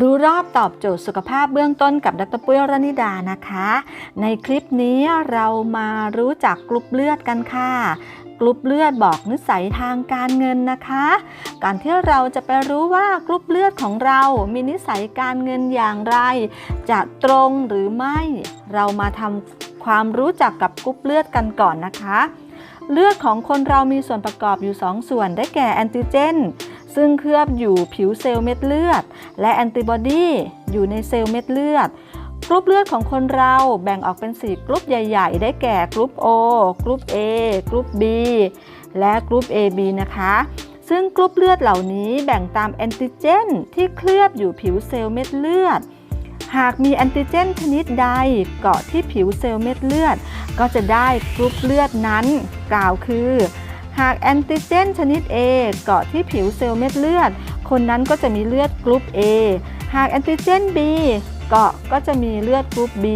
รู้รอบตอบโจทย์สุขภาพเบื้องต้นกับดรปุ้ยรณิดานะคะ ในคลิปนี้เรามารู้จักกรุ๊ปเลือดกันค่ะกรุ๊ปเลือดบอกนิสัยทางการเงินนะคะ การที่เราจะไปรู้ว่ากรุ๊ปเลือดของเรามีนิสัยการเงินอย่างไร จะตรงหรือไม่ เรามาทำความรู้จักกับกรุ๊ปเลือดกันก่อนนะคะ เลือดของคนเรามีส่วนประกอบอยู่ 2 ส่วนได้แก่แอนติเจน ซึ่งเคลือบอยู่ผิวเซลล์เม็ดเลือด และแอนติบอดีอยู่ในเซลล์เม็ดเลือดกรุ๊ปเลือดของคนเราแบ่งออกเป็น 4 กรุ๊ปใหญ่ ๆ ได้แก่กรุ๊ป O กรุ๊ป A กรุ๊ป B และกรุ๊ป AB นะคะ ซึ่งกรุ๊ปเลือดเหล่านี้แบ่งตามแอนติเจนที่เคลือบอยู่ผิวเซลล์เม็ดเลือด หากมีแอนติเจนชนิดใดเกาะที่ผิวเซลล์เม็ดเลือด ก็จะได้กรุ๊ปเลือดนั้น กล่าวคือ หากแอนติเจนชนิด A เกาะที่ผิวเซลล์เม็ดเลือด คนนั้นก็จะมีเลือดกรุ๊ป A หากแอนติเจน B เกาะก็จะมีเลือดกรุ๊ป B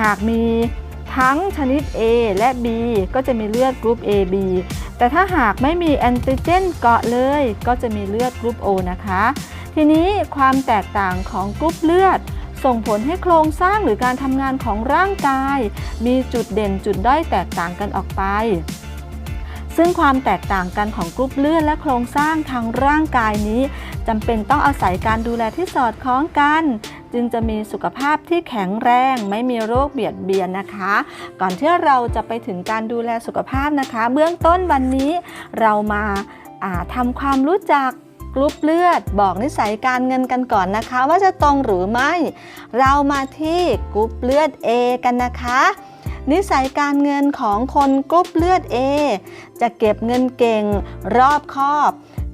หากมีทั้งชนิด A และ B ก็จะมีเลือดกรุ๊ป AB แต่ถ้าหากไม่มีแอนติเจนเกาะเลย ก็จะมีเลือดกรุ๊ป O นะคะ ทีนี้ความแตกต่างของกรุ๊ปเลือด ส่งผลให้โครงสร้างหรือการทำงานของร่างกาย มีจุดเด่นจุดด้อยแตกต่างกันออกไป ซึ่งความแตกต่างกันของกรุ๊ปเลือดและโครงสร้างทางร่างกายนี้จำเป็นต้องอาศัยการดูแลที่สอดคล้องกัน จึงจะมีสุขภาพที่แข็งแรง ไม่มีโรคเบียดเบียนนะคะ ก่อนที่เราจะไปถึงการดูแลสุขภาพนะคะ เบื้องต้นวันนี้เรามาาทำความรู้จักกรุ๊ปเลือดบอกนิสัยการเงินกันก่อนนะคะ ว่าจะตรงหรือไม่ เรามาที่กรุ๊ปเลือด A กันนะคะ นิสัยการเงินของคนกรุ๊ปเลือด A จะเก็บเงินเก่งรอบคอบ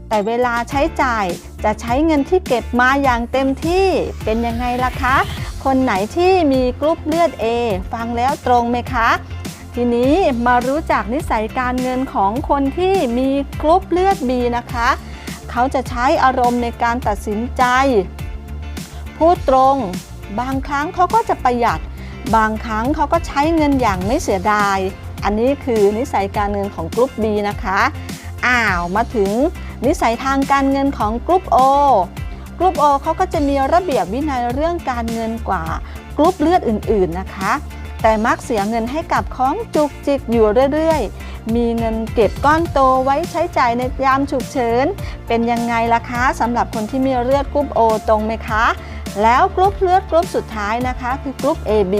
แต่เวลาใช้จ่ายจะใช้เงินที่เก็บมาอย่างเต็มที่เป็นยังไงล่ะคะ คนไหนที่มีกรุ๊ปเลือด A ฟังแล้วตรงไหมคะทีนี้มารู้จักนิสัยการเงินของคนที่มีกรุ๊ปเลือด B นะคะ เขาจะใช้อารมณ์ในการตัดสินใจ พูดตรง บางครั้งเขาก็จะประหยัด บางครั้งเขาก็ใช้เงินอย่างไม่เสียดาย อันนี้คือนิสัยการเงินของกรุ๊ป B นะคะ อ้าวมาถึงนิสัยทางการเงินของกรุ๊ป O กรุ๊ป O เขาก็จะมีระเบียบวินัยเรื่องการเงินกว่ากรุ๊ปเลือดอื่น ๆนะคะ แต่มักเสียเงินให้กับของจุกจิกอยู่เรื่อยๆ มีเงินเก็บก้อนโตไว้ใช้จ่ายในยามฉุกเฉิน เป็นยังไงล่ะคะสำหรับคนที่มีเลือดกรุ๊ป O ตรงไหมคะ แล้วกรุ๊ปเลือดกรุ๊ปสุดท้ายนะคะคือกรุ๊ป AB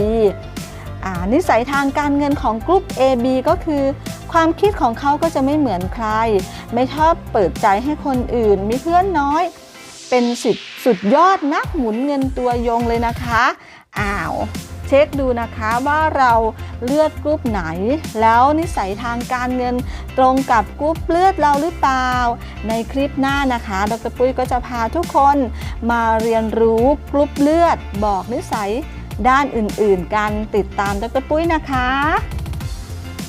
อ่านิสัยทางการเงินของกรุ๊ป AB ก็คือ ความคิดของเขาก็จะไม่เหมือนใคร ไม่ชอบเปิดใจให้คนอื่น มีเพื่อนน้อย เป็นสิทธิ์สุดยอดนักหมุนเงินตัวยงเลยนะคะ อ้าว เช็คดูนะคะว่าเราเลือดกรุ๊ปไหน แล้วนิสัยทางการเงินตรงกับกรุ๊ปเลือดเราหรือเปล่า ในคลิปหน้านะคะ ดรปุ้ยก็จะพาทุกคนมาเรียนรู้กรุ๊ปเลือดบอกนิสัยด้านอื่นๆ กันติดตามดรปุ้ยนะคะ